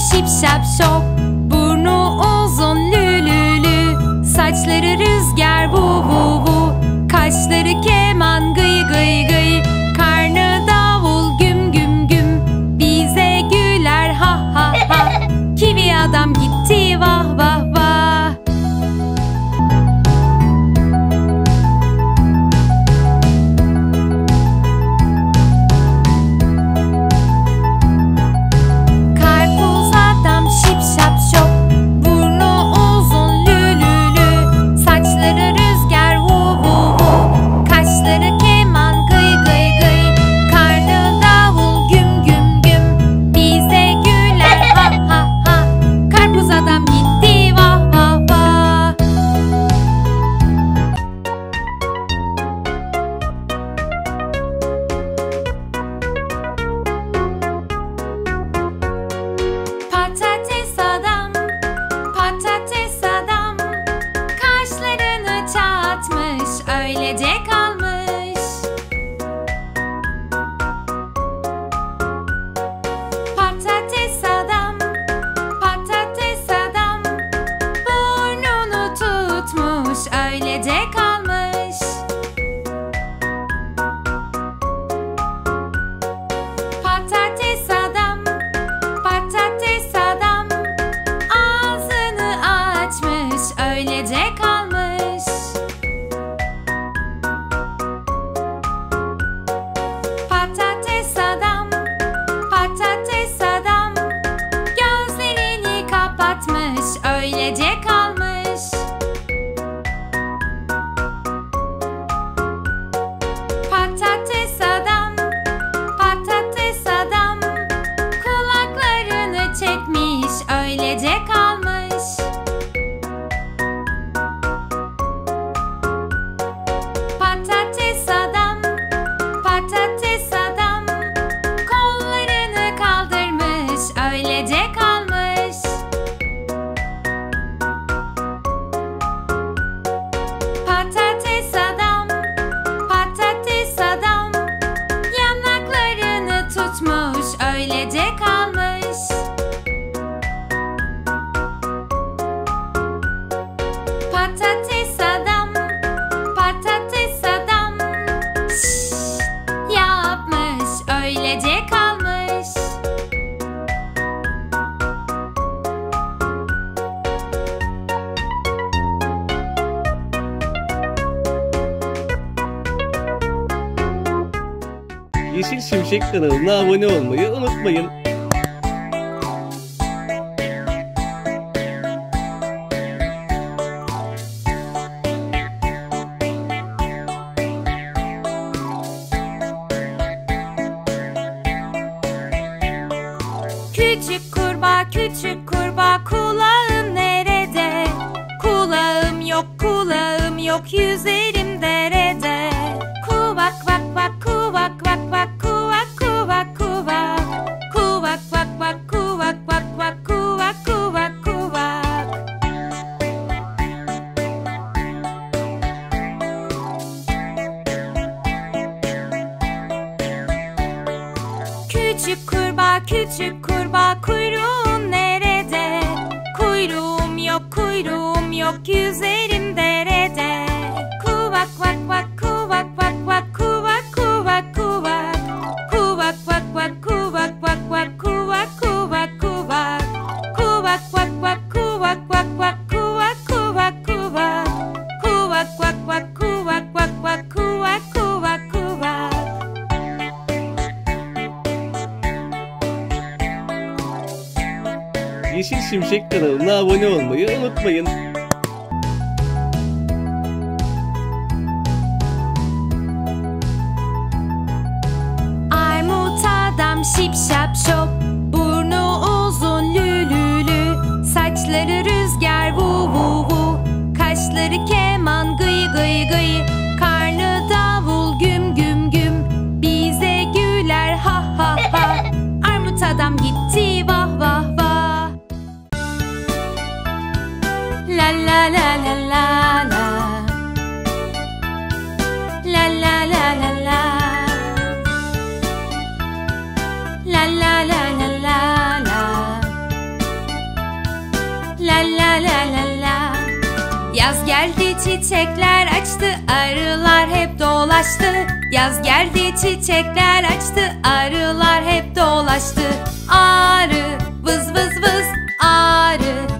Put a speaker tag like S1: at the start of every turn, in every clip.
S1: şip şap şop. Burnu uzun lülülü. Saçları rüzgar bu bu bu Kaşları keman gıy gıy gıy. tutmuş öylece kalmış.
S2: Yeşil Şimşek kanalına abone olmayı unutmayın.
S1: Küçük kurbağa, küçük kurbağa kulağın nerede? Kulağım yok, kulağım yok yüzerim.
S2: Şimşek kanalına abone olmayı unutmayın.
S1: Armut adam şipşap şop Burnu uzun lülülü Saçları rüzgar vu vu vu Kaşları keman gıy gıy gıy la la la la. Yaz geldi çiçekler açtı arılar hep dolaştı. Yaz geldi çiçekler açtı arılar hep dolaştı. Arı vız vız vız arı.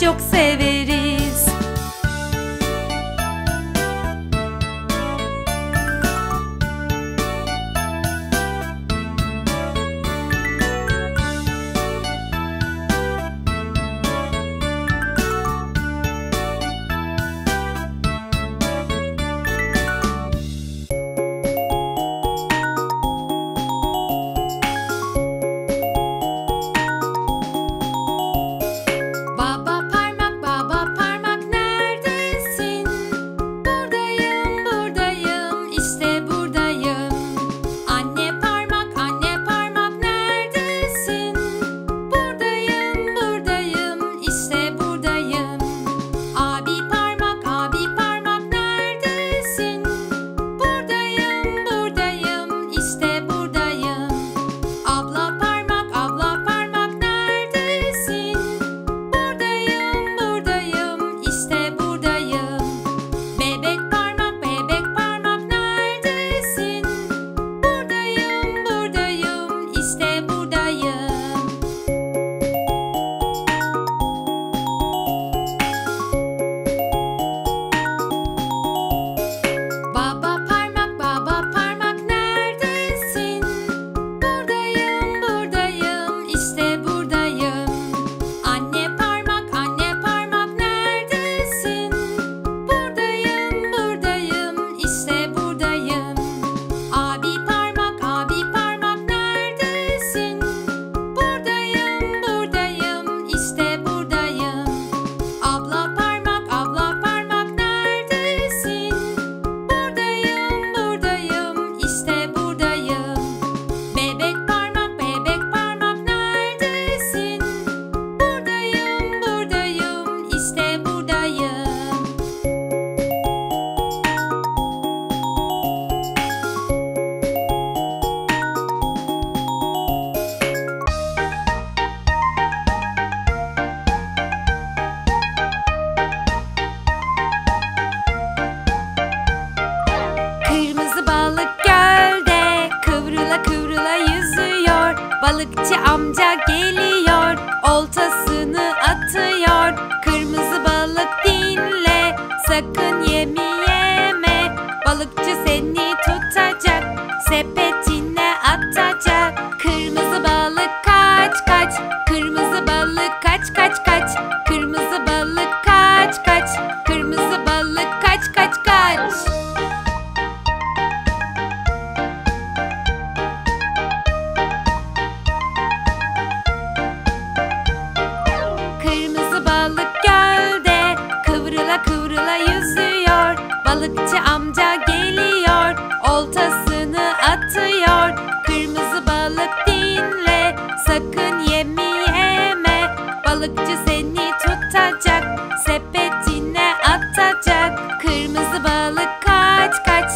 S1: çok severiz. Buradayım. Kırmızı balık gölde kıvrıla kıvrıla yüzüyor. Balıkçı amca geliyor, oltasını atıyor. Dinle, sakın yemi yeme. Balıkçı seni tutacak, sepetine atacak. Kırmızı balık kaç kaç, kırmızı balık kaç kaç Balıkçı amca geliyor, oltasını atıyor. Kırmızı balık dinle, sakın yemi yeme. Balıkçı seni tutacak, sepetine atacak. Kırmızı balık kaç kaç,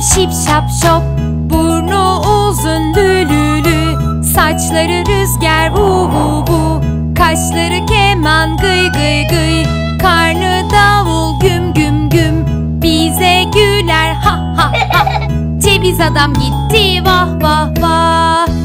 S1: şip şap şop Burnu uzun lülülü Saçları rüzgar vu vu vu Kaşları keman gıy gıy gıy Karnı davul güm güm güm Bize güler ha ha ha. Ceviz adam gitti vah vah vah.